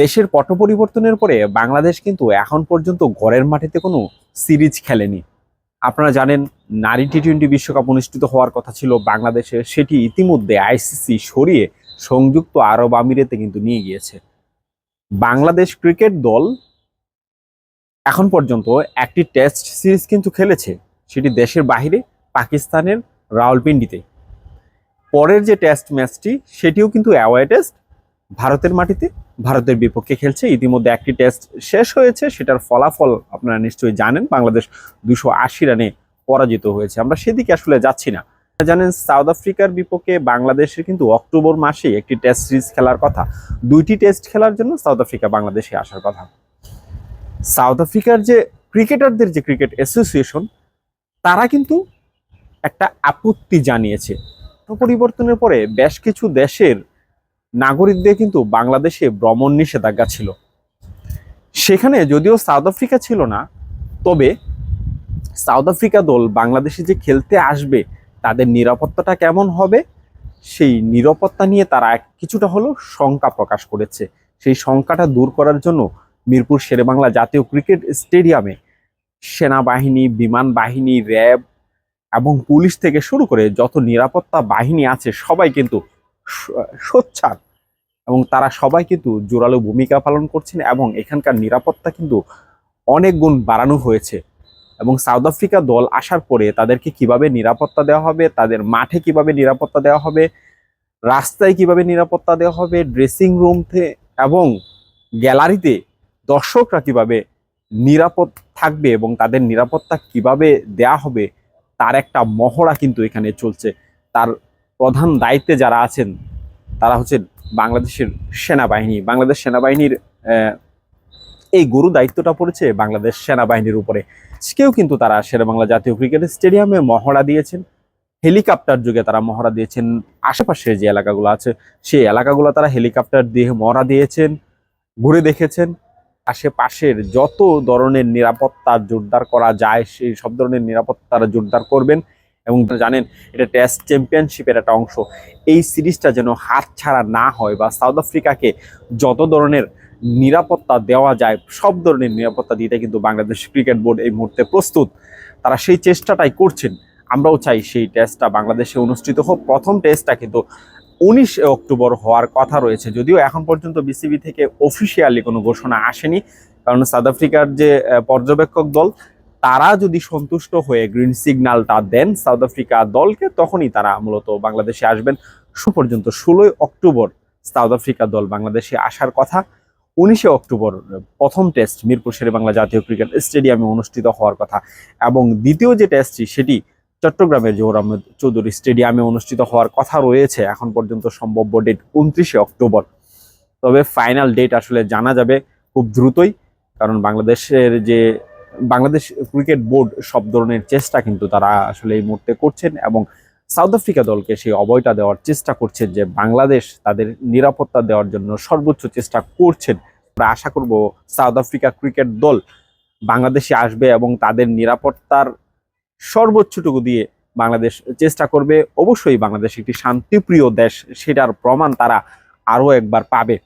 দেশের পট পরিবর্তনের পরে বাংলাদেশ কিন্তু এখন পর্যন্ত ঘরের মাটিতে কোনো সিরিজ খেলেনি। আপনারা জানেন, নারী টি টোয়েন্টি বিশ্বকাপ অনুষ্ঠিত হওয়ার কথা ছিল বাংলাদেশে। সেটি ইতিমধ্যে আইসিসি সরিয়ে সংযুক্ত আরব আমিরেতে কিন্তু নিয়ে গিয়েছে। বাংলাদেশ ক্রিকেট দল এখন পর্যন্ত একটি টেস্ট সিরিজ কিন্তু খেলেছে। সেটি দেশের বাইরে পাকিস্তানের রাওয়ালপিন্ডিতে। পরের যে টেস্ট ম্যাচটি, সেটিও কিন্তু অ্যাওয়ে টেস্ট ভারতের মাটিতে। ভারতের বিপক্ষে খেলছে। ইতিমধ্যে একটি টেস্ট শেষ হয়েছে, সেটার ফলাফল আপনারা নিশ্চয়ই জানেন। বাংলাদেশ দুশো আশি রানে পরাজিত হয়েছে। আমরা সেদিকে আসলে যাচ্ছি না। জানেন, সাউথ আফ্রিকার বিপক্ষে বাংলাদেশের কিন্তু অক্টোবর মাসে একটি টেস্ট সিরিজ খেলার কথা। দুইটি টেস্ট খেলার জন্য সাউথ আফ্রিকা বাংলাদেশে আসার কথা। সাউথ আফ্রিকার যে ক্রিকেটারদের যে ক্রিকেট অ্যাসোসিয়েশন, তারা কিন্তু একটা আপত্তি জানিয়েছে। পরিবর্তনের পরে বেশ কিছু দেশের নাগরিকদের কিন্তু বাংলাদেশে ভ্রমণ নিষেধাজ্ঞা ছিল। সেখানে যদিও সাউথ আফ্রিকা ছিল না, তবে সাউথ আফ্রিকা দল বাংলাদেশে যে খেলতে আসবে, তাদের নিরাপত্তাটা কেমন হবে? সেই নিরাপত্তা নিয়ে তারা কিছুটা হলেও শঙ্কা প্রকাশ করেছে। সেই শঙ্কাটা দূর করার জন্য মিরপুর শেরেবাংলা জাতীয় ক্রিকেট স্টেডিয়ামে সেনাবাহিনী, বিমান বাহিনী, র্যাব এবং পুলিশ থেকে শুরু করে যত নিরাপত্তা বাহিনী আছে, সবাই কিন্তু সোচ্চার। এবং তারা সবাই কিন্তু জোরালো ভূমিকা পালন করছেন এবং এখানকার নিরাপত্তা কিন্তু অনেক গুণ বাড়ানো হয়েছে। এবং সাউথ আফ্রিকা দল আসার পরে তাদেরকে কীভাবে নিরাপত্তা দেওয়া হবে, তাদের মাঠে কীভাবে নিরাপত্তা দেওয়া হবে, রাস্তায় কীভাবে নিরাপত্তা দেওয়া হবে, ড্রেসিং রুম এবং গ্যালারিতে দর্শকরা কীভাবে নিরাপদ থাকবে এবং তাদের নিরাপত্তা কীভাবে দেয়া হবে, তার একটা মহড়া কিন্তু এখানে চলছে। তার প্রধান দায়িত্বে যারা আছেন, তারা হচ্ছে বাংলাদেশের সেনাবাহিনী। বাংলাদেশ সেনাবাহিনীর এই গুরু দায়িত্বটা পড়েছে বাংলাদেশ সেনাবাহিনীর উপরে। কেউ কিন্তু তারা শেরেবাংলা জাতীয় ক্রিকেট স্টেডিয়ামে মহড়া দিয়েছেন। হেলিকপ্টার যুগে তারা মহড়া দিয়েছেন। আশেপাশের যে এলাকাগুলো আছে, সেই এলাকাগুলো তারা হেলিকপ্টার দিয়ে মহড়া দিয়েছেন, ঘুরে দেখেছেন। আশেপাশের যত ধরনের নিরাপত্তা জোরদার করা যায়, সেই সব ধরনের নিরাপত্তা তারা জোরদার করবেন। এবং জানেন এটা টেস্ট চ্যাম্পিয়নশিপের একটা অংশ। এই সিরিজটা যেন হাত ছাড়া না হয় বা সাউথ আফ্রিকাকে যত ধরনের নিরাপত্তা দেওয়া যায়, সব ধরনের নিরাপত্তা দিতে কিন্তু বাংলাদেশ ক্রিকেট বোর্ড এই মুহূর্তে প্রস্তুত। তারা সেই চেষ্টাটাই করছেন। আমরাও চাই সেই টেস্টটা বাংলাদেশে অনুষ্ঠিত হোক। প্রথম টেস্টটা কিন্তু উনিশ অক্টোবর হওয়ার কথা রয়েছে। যদিও এখন পর্যন্ত বিসিবি থেকে অফিসিয়ালি কোনো ঘোষণা আসেনি। কারণ সাউথ আফ্রিকার যে পর্যবেক্ষক দল তারা যদি সন্তুষ্ট হয়ে গ্রিন সিগন্যালটা দেন সাউথ আফ্রিকা দলকে, তখনই তারা মূলত বাংলাদেশে আসবেন। সু পর্যন্ত ষোলোই অক্টোবর সাউথ আফ্রিকা দল বাংলাদেশে আসার কথা। উনিশে অক্টোবর প্রথম টেস্ট মিরপুর শেরে বাংলা জাতীয় ক্রিকেট স্টেডিয়ামে অনুষ্ঠিত হওয়ার কথা। এবং দ্বিতীয় যে টেস্টটি সেটি চট্টগ্রামের জোহর আহমেদ চৌধুরী স্টেডিয়ামে অনুষ্ঠিত হওয়ার কথা রয়েছে এখন পর্যন্ত সম্ভাব্য ডেট উনত্রিশে অক্টোবর। তবে ফাইনাল ডেট আসলে জানা যাবে খুব দ্রুতই, কারণ বাংলাদেশের যে বাংলাদেশ ক্রিকেট বোর্ড সব ধরনের চেষ্টা কিন্তু তারা আসলে এই মুহূর্তে করছেন এবং সাউথ আফ্রিকা দলকে সেই অবয়টা দেওয়ার চেষ্টা করছেন যে বাংলাদেশ তাদের নিরাপত্তা দেওয়ার জন্য সর্বোচ্চ চেষ্টা করছেন। আমরা আশা করব সাউথ আফ্রিকা ক্রিকেট দল বাংলাদেশে আসবে এবং তাদের নিরাপত্তার সর্বোচ্চটুকু দিয়ে বাংলাদেশ চেষ্টা করবে। অবশ্যই বাংলাদেশ একটি শান্তিপ্রিয় দেশ, সেটার প্রমাণ তারা আরও একবার পাবে।